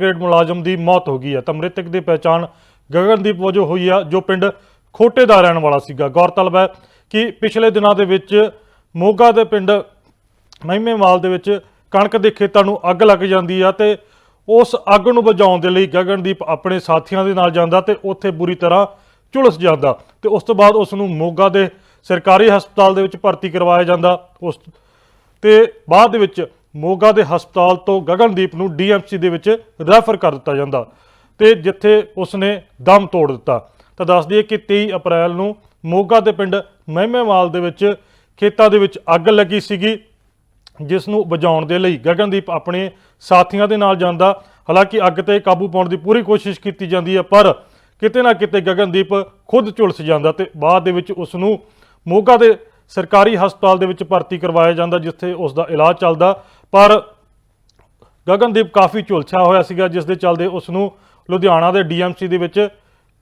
Grade ਮੁਲਾਜ਼ਮ ਦੀ ਮੌਤ ਹੋ ਗਈ ਹੈ। ਤਾਂ ਮ੍ਰਿਤਕ ਦੀ ਪਛਾਣ ਗਗਨਦੀਪ ਵਜੋਂ ਹੋਈ ਆ, ਜੋ ਪਿੰਡ ਖੋਟੇ ਦਾ ਰਹਿਣ ਵਾਲਾ ਸੀਗਾ। ਗੌਰਤਲਬ ਹੈ ਕਿ ਪਿਛਲੇ ਦਿਨਾਂ ਦੇ ਵਿੱਚ ਮੋਗਾ ਦੇ ਪਿੰਡ ਮਹਿਮੇਵਾਲ ਦੇ ਵਿੱਚ ਕਣਕ ਦੇ ਖੇਤਾਂ ਨੂੰ ਅੱਗ ਲੱਗ ਜਾਂਦੀ ਆ ਤੇ ਉਸ ਅੱਗ ਨੂੰ ਬੁਝਾਉਣ ਦੇ ਲਈ ਗਗਨਦੀਪ ਆਪਣੇ ਸਾਥੀਆਂ ਦੇ ਨਾਲ ਜਾਂਦਾ ਤੇ ਉੱਥੇ ਬੁਰੀ ਤਰ੍ਹਾਂ ਝੁਲਸ ਜਾਂਦਾ ਤੇ ਉਸ ਤੋਂ ਬਾਅਦ ਉਸ ਨੂੰ ਮੋਗਾ ਦੇ ਸਰਕਾਰੀ ਹਸਪਤਾਲ ਦੇ ਵਿੱਚ ਭਰਤੀ ਕਰਵਾਇਆ ਜਾਂਦਾ। ਉਸ ਤੇ ਬਾਅਦ ਦੇ ਵਿੱਚ ਮੋਗਾ ਦੇ ਹਸਪਤਾਲ ਤੋਂ ਗਗਨਦੀਪ ਨੂੰ ਡੀਐਮਸੀ ਦੇ ਵਿੱਚ ਰੈਫਰ ਕਰ ਦਿੱਤਾ ਜਾਂਦਾ ਤੇ ਜਿੱਥੇ ਉਸਨੇ ਦਮ ਤੋੜ ਦਿੱਤਾ। ਤਾਂ ਦੱਸ ਦਈਏ ਕਿ 23 ਅਪ੍ਰੈਲ ਨੂੰ ਮੋਗਾ ਦੇ ਪਿੰਡ ਮਹਿਮੇਵਾਲ ਦੇ ਵਿੱਚ ਖੇਤਾਂ ਦੇ ਵਿੱਚ ਅੱਗ ਲੱਗੀ ਸੀਗੀ, ਜਿਸ ਨੂੰ ਬੁਝਾਉਣ ਦੇ ਲਈ ਗਗਨਦੀਪ ਆਪਣੇ ਸਾਥੀਆਂ ਦੇ ਨਾਲ ਜਾਂਦਾ। ਹਾਲਾਂਕਿ ਅੱਗ ਤੇ ਕਾਬੂ ਪਾਉਣ ਦੀ ਪੂਰੀ ਕੋਸ਼ਿਸ਼ ਕੀਤੀ ਜਾਂਦੀ ਹੈ, ਪਰ ਕਿਤੇ ਨਾ ਕਿਤੇ ਗਗਨਦੀਪ ਖੁਦ ਝੁਲਸ ਜਾਂਦਾ ਤੇ ਬਾਅਦ ਦੇ ਵਿੱਚ ਉਸ ਨੂੰ ਮੋਗਾ ਦੇ ਸਰਕਾਰੀ ਹਸਪਤਾਲ ਦੇ ਵਿੱਚ ਭਰਤੀ ਕਰਵਾਇਆ ਜਾਂਦਾ, ਜਿੱਥੇ ਉਸ ਦਾ ਇਲਾਜ ਚੱਲਦਾ। ਪਰ ਗਗਨਦੀਪ ਕਾਫੀ ਝੁਲਸਿਆ ਹੋਇਆ ਸੀਗਾ, ਜਿਸ ਦੇ ਚੱਲਦੇ ਉਸ ਨੂੰ ਲੁਧਿਆਣਾ ਦੇ ਡੀਐਮਸੀ ਦੇ ਵਿੱਚ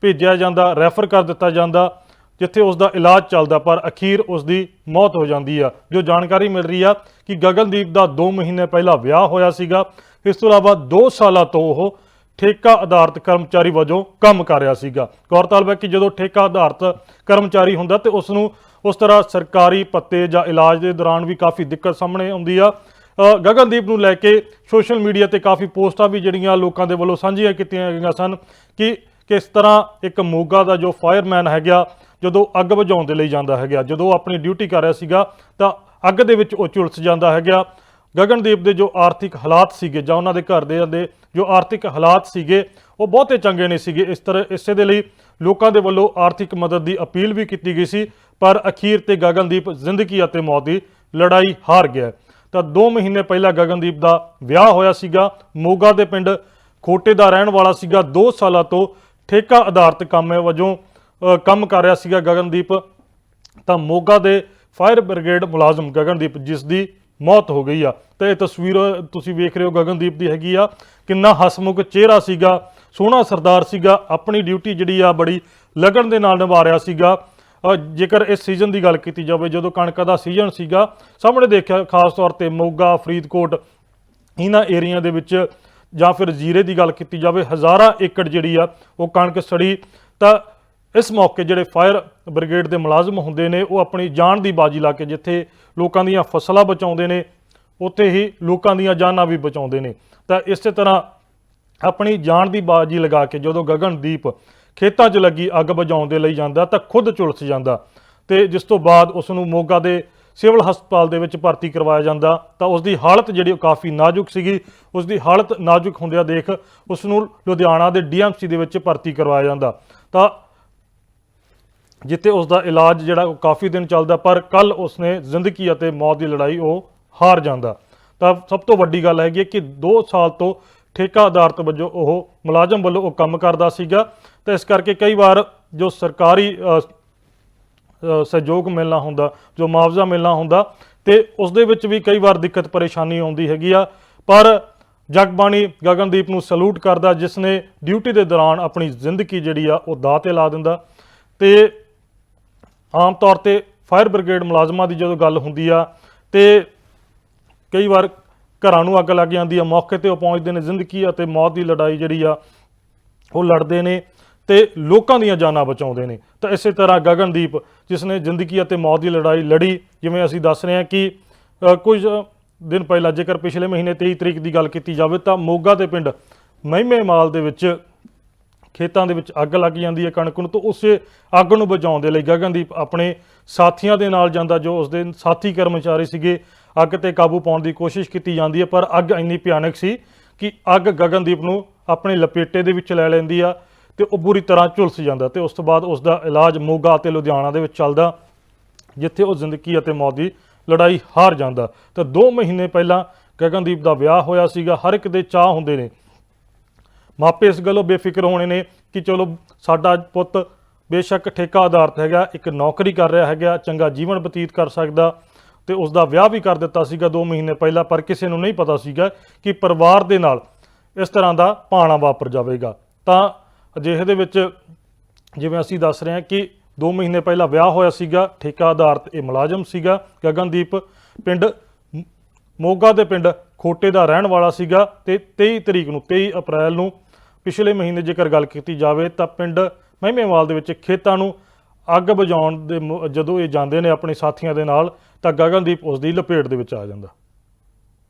ਭੇਜਿਆ ਜਾਂਦਾ, ਰੈਫਰ ਕਰ ਦਿੱਤਾ ਜਾਂਦਾ, ਜਿੱਥੇ ਉਸ ਦਾ ਇਲਾਜ ਚੱਲਦਾ, ਪਰ ਅਖੀਰ ਉਸ ਦੀ ਮੌਤ ਹੋ ਜਾਂਦੀ ਆ। ਜੋ ਜਾਣਕਾਰੀ ਮਿਲ ਰਹੀ ਆ ਕਿ ਗਗਨਦੀਪ ਦਾ 2 ਮਹੀਨੇ ਪਹਿਲਾਂ ਵਿਆਹ ਹੋਇਆ ਸੀਗਾ, ਇਸ ਤੋਂ ਇਲਾਵਾ 2 ਸਾਲਾਂ ਤੋਂ ਉਹ ਠੇਕਾ ਆਧਾਰਿਤ ਕਰਮਚਾਰੀ ਵਜੋਂ ਕੰਮ ਕਰ ਰਿਹਾ ਸੀਗਾ। ਗੌਰਤਾਲਬ ਹੈ ਕਿ ਜਦੋਂ ਠੇਕਾ ਆਧਾਰਿਤ ਕਰਮਚਾਰੀ ਹੁੰਦਾ ਤੇ ਉਸ ਨੂੰ ਉਸ ਤਰ੍ਹਾਂ ਸਰਕਾਰੀ ਪੱਤੇ ਜਾਂ ਇਲਾਜ ਦੇ ਦੌਰਾਨ ਵੀ ਕਾਫੀ ਦਿੱਕਤ ਸਾਹਮਣੇ ਆਉਂਦੀ ਆ ਗਗਨਦੀਪ ਨੂੰ ਲੈ ਕੇ ਸੋਸ਼ਲ ਮੀਡੀਆ ਤੇ ਕਾਫੀ ਪੋਸਟਾਂ ਵੀ ਜਿਹੜੀਆਂ ਲੋਕਾਂ ਦੇ ਵੱਲੋਂ ਸਾਂਝੀਆਂ ਕੀਤੀਆਂ ਗਈਆਂ ਸਨ ਕਿ ਕਿਸ ਤਰ੍ਹਾਂ ਇੱਕ ਮੋਗਾ ਦਾ ਜੋ ਫਾਇਰਮੈਨ ਹੈਗਾ, ਜਦੋਂ ਅੱਗ ਬੁਝਾਉਣ ਦੇ ਲਈ ਜਾਂਦਾ ਹੈਗਾ, ਜਦੋਂ ਉਹ ਆਪਣੀ ਡਿਊਟੀ ਕਰ ਰਿਹਾ ਸੀਗਾ, ਤਾਂ ਅੱਗ ਦੇ ਵਿੱਚ ਉਹ ਝੁਲਸ ਜਾਂਦਾ ਹੈਗਾ। ਗਗਨਦੀਪ ਦੇ ਜੋ ਆਰਥਿਕ ਹਾਲਾਤ ਸੀਗੇ ਜਾਂ ਉਹਨਾਂ ਦੇ ਘਰ ਦੇ ਦੇ ਜੋ ਆਰਥਿਕ ਹਾਲਾਤ ਸੀਗੇ, ਉਹ ਬਹੁਤੇ ਚੰਗੇ ਨਹੀਂ ਸੀਗੇ। ਇਸ ਤਰ੍ਹਾਂ, ਇਸੇ ਦੇ ਲਈ ਲੋਕਾਂ ਦੇ ਵੱਲੋਂ ਆਰਥਿਕ ਮਦਦ ਦੀ ਅਪੀਲ ਵੀ ਕੀਤੀ ਗਈ ਸੀ, ਪਰ ਅਖੀਰ ਤੇ ਗਗਨਦੀਪ ਜ਼ਿੰਦਗੀ ਅਤੇ ਮੌਤ ਦੀ ਲੜਾਈ ਹਾਰ ਗਿਆ। ਤਾਂ 2 ਮਹੀਨੇ ਪਹਿਲਾਂ ਗਗਨਦੀਪ ਦਾ ਵਿਆਹ ਹੋਇਆ ਸੀਗਾ। ਮੋਗਾ ਦੇ ਪਿੰਡ ਖੋਟੇ ਦਾ ਰਹਿਣ ਵਾਲਾ ਸੀਗਾ। 2 ਸਾਲਾਂ ਤੋਂ ਠੇਕਾ ਆਧਾਰਿਤ ਕੰਮ ਵਜੋਂ ਕੰਮ ਕਰ ਰਿਹਾ ਸੀਗਾ ਗਗਨਦੀਪ। ਤਾਂ ਮੋਗਾ ਦੇ ਫਾਇਰ ਬ੍ਰਿਗੇਡ ਮੁਲਾਜ਼ਮ ਗਗਨਦੀਪ, ਜਿਸ ਦੀ ਮੌਤ ਹੋ ਗਈ ਆ। ਤੇ ਇਹ ਤਸਵੀਰ ਤੁਸੀਂ ਵੇਖ ਰਹੇ ਹੋ ਗਗਨਦੀਪ ਦੀ ਹੈਗੀ ਆ। ਕਿੰਨਾ ਹਸਮੁਖ ਚਿਹਰਾ ਸੀਗਾ, ਸੋਹਣਾ ਸਰਦਾਰ ਸੀਗਾ। ਆਪਣੀ ਡਿਊਟੀ ਜਿਹੜੀ ਆ ਬੜੀ ਲਗਨ ਦੇ ਨਾਲ ਨਿਭਾ ਰਿਹਾ ਸੀਗਾ। ਅ, ਜੇਕਰ ਇਸ ਸੀਜ਼ਨ ਦੀ ਗੱਲ ਕੀਤੀ ਜਾਵੇ ਜਦੋਂ ਕਣਕਾਂ ਦਾ ਸੀਜ਼ਨ ਸੀਗਾ ਸਾਹਮਣੇ ਦੇਖਿਆ ਖਾਸ ਤੌਰ ਤੇ ਮੋਗਾ ਫਰੀਦਕੋਟ ਇਹਨਾਂ ਏਰੀਆ ਦੇ ਵਿੱਚ ਜਾਂ ਫਿਰ ਜੀਰੇ ਦੀ ਗੱਲ ਕੀਤੀ ਜਾਵੇ ਹਜ਼ਾਰਾਂ ਏਕੜ ਜਿਹੜੀ ਆ ਉਹ ਕਣਕ ਸੜੀ। ਤਾਂ ਇਸ ਮੌਕੇ ਜਿਹੜੇ ਫਾਇਰ ਬ੍ਰਿਗੇਡ ਦੇ ਮੁਲਾਜ਼ਮ ਹੁੰਦੇ ਨੇ ਉਹ ਆਪਣੀ ਜਾਨ ਦੀ ਬਾਜੀ ਲਾ ਕੇ ਜਿੱਥੇ ਲੋਕਾਂ ਦੀਆਂ ਫਸਲਾਂ ਬਚਾਉਂਦੇ ਨੇ ਉੱਥੇ ਹੀ ਲੋਕਾਂ ਦੀਆਂ ਜਾਨਾਂ ਵੀ ਬਚਾਉਂਦੇ ਨੇ। ਤਾਂ ਇਸੇ ਤਰ੍ਹਾਂ ਆਪਣੀ ਜਾਨ ਦੀ ਬਾਜੀ ਲਗਾ ਕੇ ਜਦੋਂ ਗਗਨਦੀਪ ਖੇਤਾਂ 'ਚ ਲੱਗੀ ਅੱਗ ਬੁਝਾਉਣ ਦੇ ਲਈ ਜਾਂਦਾ ਤਾਂ ਖੁਦ ਝੁਲਸ ਜਾਂਦਾ। ਤੇ ਜਿਸ ਤੋਂ ਬਾਅਦ ਉਸ ਨੂੰ ਮੋਗਾ ਦੇ ਸਿਵਲ ਹਸਪਤਾਲ ਦੇ ਵਿੱਚ ਭਰਤੀ ਕਰਵਾਇਆ ਜਾਂਦਾ ਤਾਂ ਉਸ ਦੀ ਹਾਲਤ ਜਿਹੜੀ ਉਹ ਕਾਫੀ ਨਾਜ਼ੁਕ ਸੀਗੀ। ਉਸ ਦੀ ਹਾਲਤ ਨਾਜ਼ੁਕ ਹੁੰਦਿਆਂ ਦੇਖ ਉਸ ਨੂੰ ਲੁਧਿਆਣਾ ਦੇ ਡੀਐਮਸੀ ਦੇ ਵਿੱਚ ਭਰਤੀ ਕਰਵਾਇਆ ਜਾਂਦਾ। ਤਾਂ ਜਿੱਥੇ ਉਸ ਦਾ ਇਲਾਜ ਜਿਹੜਾ ਉਹ ਕਾਫੀ ਦਿਨ ਚੱਲਦਾ, ਪਰ ਕੱਲ ਉਸਨੇ ਜ਼ਿੰਦਗੀ ਅਤੇ ਮੌਤ ਦੀ ਲੜਾਈ ਉਹ ਹਾਰ ਜਾਂਦਾ। ਤਾਂ ਸਭ ਤੋਂ ਵੱਡੀ ਗੱਲ ਹੈਗੀ ਹੈ ਕਿ 2 ਸਾਲ ਤੋਂ ਠੇਕਾ ਆਧਾਰਿਤ ਵਜੋਂ ਉਹ ਮੁਲਾਜ਼ਮ ਵੱਲੋਂ ਉਹ ਕੰਮ ਕਰਦਾ ਸੀਗਾ ਤਾਂ ਇਸ ਕਰਕੇ ਕਈ ਵਾਰ ਜੋ ਸਰਕਾਰੀ ਸਹਿਯੋਗ ਮਿਲਣਾ ਹੁੰਦਾ, ਜੋ ਮੁਆਵਜ਼ਾ ਮਿਲਣਾ ਹੁੰਦਾ ਤੇ ਉਸ ਦੇ ਵਿੱਚ ਵੀ ਕਈ ਵਾਰ ਦਿੱਕਤ ਪਰੇਸ਼ਾਨੀ ਆਉਂਦੀ ਹੈਗੀ ਆ। ਪਰ ਜਗਬਾਣੀ ਗਗਨਦੀਪ ਨੂੰ ਸਲੂਟ ਕਰਦਾ, ਜਿਸ ਨੇ ਡਿਊਟੀ ਦੇ ਦੌਰਾਨ ਆਪਣੀ ਜ਼ਿੰਦਗੀ ਜਿਹੜੀ ਆ ਉਹ ਦਾਅ ਤੇ ਲਾ ਦਿੰਦਾ। ਤੇ ਆਮ ਤੌਰ ਤੇ ਫਾਇਰ ਬ੍ਰਿਗੇਡ ਮੁਲਾਜ਼ਮਾਂ ਦੀ ਜਦੋਂ ਗੱਲ ਹੁੰਦੀ ਆ ਤੇ ਕਈ ਵਾਰ ਘਰਾਂ ਨੂੰ ਅੱਗ ਲੱਗ ਜਾਂਦੀ ਆ, ਮੌਕੇ ਤੇ ਉਹ ਪਹੁੰਚਦੇ ਨੇ ਜ਼ਿੰਦਗੀ ਅਤੇ ਮੌਤ ਦੀ ਲੜਾਈ ਜਿਹੜੀ ਆ, ਉਹ ਲੜਦੇ ਨੇ ਤੇ ਲੋਕਾਂ ਦੀਆਂ ਜਾਨਾਂ ਬਚਾਉਂਦੇ ਨੇ। ਤਾਂ ਇਸੇ ਤਰ੍ਹਾਂ ਗਗਨਦੀਪ, ਜਿਸ ਨੇ ਜ਼ਿੰਦਗੀ ਅਤੇ ਮੌਤ ਦੀ ਲੜਾਈ ਲੜੀ, ਜਿਵੇਂ ਅਸੀਂ ਦੱਸ ਰਹੇ ਹਾਂ ਕਿ ਕੁਝ ਦਿਨ ਪਹਿਲਾਂ ਜੇਕਰ ਪਿਛਲੇ ਮਹੀਨੇ 23 ਤਰੀਕ ਦੀ ਗੱਲ ਕੀਤੀ ਜਾਵੇ ਤਾਂ ਮੋਗਾ ਦੇ ਪਿੰਡ ਮਹਿਮੇ ਮਾਲ ਦੇ ਵਿੱਚ ਖੇਤਾਂ ਦੇ ਵਿੱਚ ਅੱਗ ਲੱਗ ਜਾਂਦੀ ਹੈ ਕਣਕ ਨੂੰ, ਤਾਂ ਉਸੇ ਅੱਗ ਨੂੰ ਬੁਝਾਉਣ ਦੇ ਲਈ ਗਗਨਦੀਪ ਆਪਣੇ ਸਾਥੀਆਂ ਦੇ ਨਾਲ ਜਾਂਦਾ ਜੋ ਉਸਦੇ ਸਾਥੀ ਕਰਮਚਾਰੀ ਸੀਗੇ ਅੱਗ ਤੇ ਕਾਬੂ ਪਾਉਣ ਦੀ ਕੋਸ਼ਿਸ਼ ਕੀਤੀ ਜਾਂਦੀ ਹੈ, ਪਰ ਅੱਗ ਇੰਨੀ ਭਿਆਨਕ ਸੀ ਕਿ ਅੱਗ ਗਗਨਦੀਪ ਨੂੰ ਆਪਣੇ ਲਪੇਟੇ ਦੇ ਵਿੱਚ ਲੈ ਲੈਂਦੀ ਆ ਤੇ ਉਹ ਬੁਰੀ ਤਰ੍ਹਾਂ ਝੁਲਸ ਜਾਂਦਾ ਤੇ ਉਸ ਤੋਂ ਬਾਅਦ ਉਸ ਦਾ ਇਲਾਜ ਮੋਗਾ ਅਤੇ ਲੁਧਿਆਣਾ ਦੇ ਵਿੱਚ ਚੱਲਦਾ, ਜਿੱਥੇ ਉਹ ਜ਼ਿੰਦਗੀ ਅਤੇ ਮੌਤ ਦੀ ਲੜਾਈ ਹਾਰ ਜਾਂਦਾ। ਤਾਂ 2 ਮਹੀਨੇ ਪਹਿਲਾਂ ਗਗਨਦੀਪ ਦਾ ਵਿਆਹ ਹੋਇਆ ਸੀਗਾ, ਹਰ ਇੱਕ ਦੇ ਚਾਹ ਹੁੰਦੇ ਨੇ। ਮਾਪੇ ਇਸ ਗੱਲੋਂ ਬੇਫਿਕਰ ਹੋਣੇ ਨੇ ਕਿ ਚਲੋ ਸਾਡਾ ਪੁੱਤ ਬੇਸ਼ੱਕ ਠੇਕਾ ਆਧਾਰਿਤ ਹੈਗਾ, ਇੱਕ ਨੌਕਰੀ ਕਰ ਰਿਹਾ ਹੈਗਾ, ਚੰਗਾ ਜੀਵਨ ਬਤੀਤ ਕਰ ਸਕਦਾ ਤੇ ਉਸ ਦਾ ਵਿਆਹ ਵੀ ਕਰ ਦਿੱਤਾ ਸੀਗਾ 2 ਮਹੀਨੇ ਪਹਿਲਾਂ, ਪਰ ਕਿਸੇ ਨੂੰ ਨਹੀਂ ਪਤਾ ਸੀਗਾ ਕਿ ਪਰਿਵਾਰ ਦੇ ਨਾਲ ਇਸ ਤਰ੍ਹਾਂ ਦਾ ਪਾਣਾ ਵਾਪਰ ਜਾਵੇਗਾ। ਤਾਂ ਅਜਿਹੇ ਦੇ ਵਿੱਚ ਜਿਵੇਂ ਅਸੀਂ ਦੱਸ ਰਹੇ ਹਾਂ ਕਿ 2 ਮਹੀਨੇ ਪਹਿਲਾਂ ਵਿਆਹ ਹੋਇਆ ਸੀਗਾ ਠੇਕਾ ਆਧਾਰਤ ਇਹ ਮੁਲਾਜ਼ਮ ਸੀਗਾ, ਗਗਨਦੀਪ ਪਿੰਡ ਮੋਗਾ ਦੇ ਪਿੰਡ ਖੋਟੇ ਦਾ ਰਹਿਣ ਵਾਲਾ ਸੀਗਾ ਤੇ 23 ਤਰੀਕ ਨੂੰ 23 ਅਪ੍ਰੈਲ ਨੂੰ ਪਿਛਲੇ ਮਹੀਨੇ ਜੇਕਰ ਗੱਲ ਕੀਤੀ ਜਾਵੇ ਤਾਂ ਪਿੰਡ ਮਹਿਮੇਵਾਲ ਦੇ ਵਿੱਚ ਖੇਤਾਂ ਨੂੰ ਅੱਗ ਬੁਝਾਉਣ ਦੇ ਮ- ਜਦੋਂ ਇਹ ਜਾਂਦੇ ਨੇ ਆਪਣੇ ਸਾਥੀਆਂ ਦੇ ਨਾਲ, ਤਾਂ ਗਗਨਦੀਪ ਉਸ ਦੀ ਲਪੇਟ ਦੇ ਵਿੱਚ ਆ ਜਾਂਦਾ।